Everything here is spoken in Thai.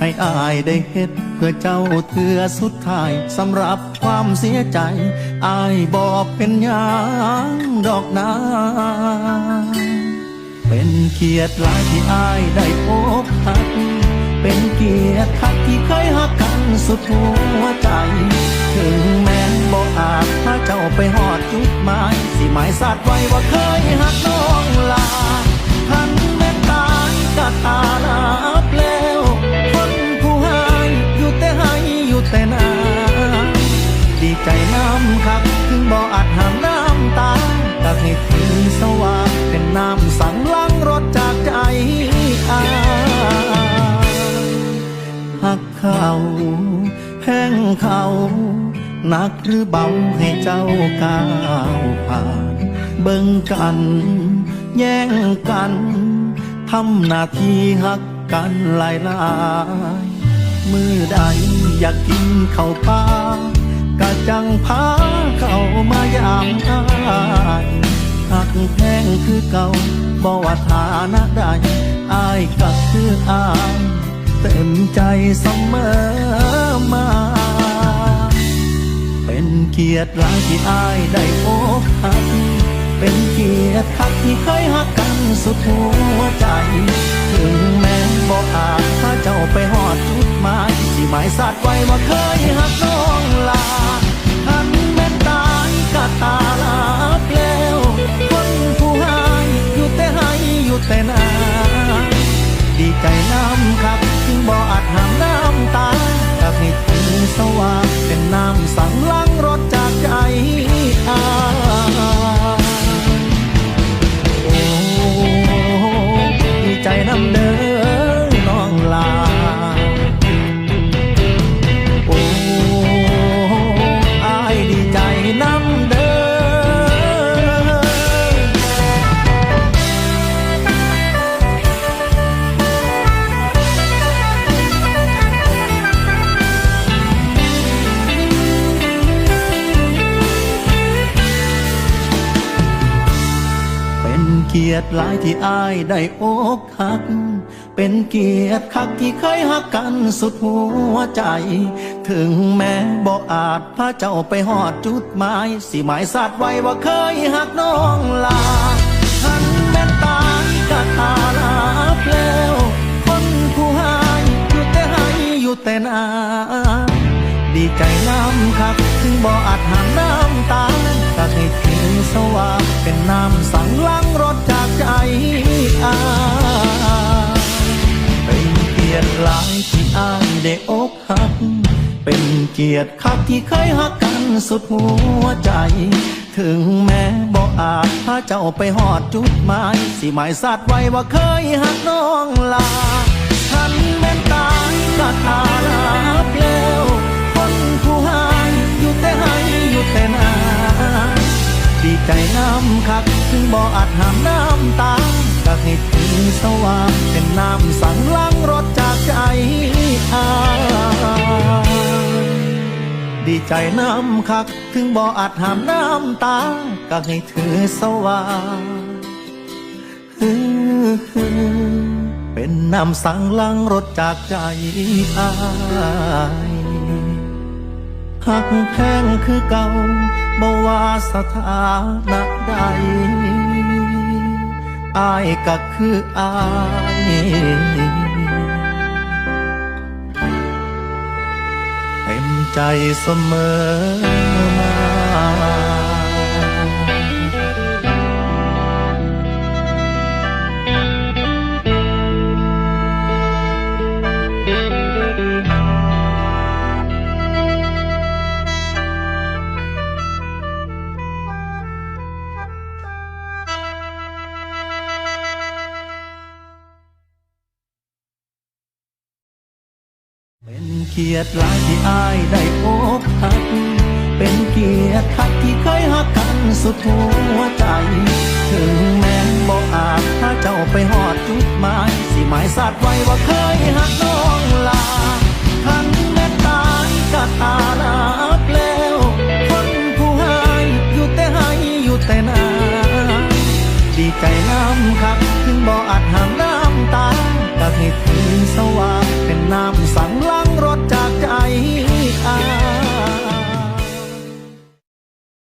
ให้อายได้เฮ็ด เพื่อเจ้าเถือสุดท้ายสำหรับความเสียใจ อายบอกเป็นหยังดอกนาเป็นเกียรติหลายที่อายได้พบหักเป็นเกียรติคักที่เคยหักกันสุดหัวใจ ถึงแม้นบ่อาจถ้าเจ้าไปหอดจุดหมาย สิหมายสัตว์ไว้ว่าเคยหักน้องลาทันแม้ตายก็ตาลับ น้ำครับถึงบ่อาจหามน้ำตาอยากให้คืนสว่างเป็นน้ำสั่งล้างรถจากใจอาหักเขาแห้งเขาหนักหรือเบาให้เจ้าก้าวผ่าน เบิ่งกัน แย่งกันทำหน้าที่หักกันหลายหลายมือใดอยากกินข้าวปลา กะจังพาเข้ามายามอายหักแพงคือเก่าบ่ว่าฐานะใดอายก็คืออายเต็มใจเสมอมา เป็นเกียรติหลายที่อายได้พบหักเป็นเกียรติคักที่เคยหักกันสุดหัวใจ ถึงแม้บ่อาจถ้าเจ้าไปหอดจุดหมายสิหมายสัตว์ไว้ว่าเคยหักน้องลา เกียรติหลายที่อายได้อกหัก เป็นเกียรติคักที่เคยหักกันสุดหัวใจ ถึงแม้บ่อาจพาเจ้าไปหอดจุดหมายสิหมายสัตว์ไว้ว่าเคยหักน้องลาทันแม้นตาก็ตาลาเพลวคนผู้ให้อยู่แต่ให้อยู่แต่นาดีใจน้ำครับถึงบ่อาจห้ามน้ำตาก็ให้ถึง สว่างเป็นน้ำสั่งล้างรถจากใจอาเป็นเกียรติหลายที่อายได้อกหัก เป็นเกียรติคักที่เคยหักกันสุดหัวใจ ถึงแม้บ่อาจพาเจ้าไปหอดจุดหมายสิหมายสัตว์ไว้ว่าเคยหักน้องลาทันแม้นตายก็ตาลาเปลวคนผู้ห้อยู่แต่ให้อยู่แต่นา ใจน้ำคักถึงบ่ออาจหามน้ำตาก็ให้ถึงสว่างเป็นน้ำสั่งล้างรถจากใจอาดีใจน้ำคักถึงบ่ออาจหามน้ำตาก็ให้ถือสว่างเป็นน้ำสั่งล้างรถจากใจอาย หักแพงคือเก่าบ่ว่าสถานะใดอายก็คืออายเต็มใจเสมอมา เกียรติหลายที่อายได้พบหัก เป็นเกียรติคักที่เคยหักกันสุดหัวใจ ถึงแม้บอกอาจพาเจ้าไปหอดจุดหมาย สิหมายสัตว์ไว้ว่าเคยหักน้อง น้ำคักถึงบ่ออัดห้ามน้ำตาตักให้คืนสว่างเป็นน้ำสั่งล้างรถจากใจอา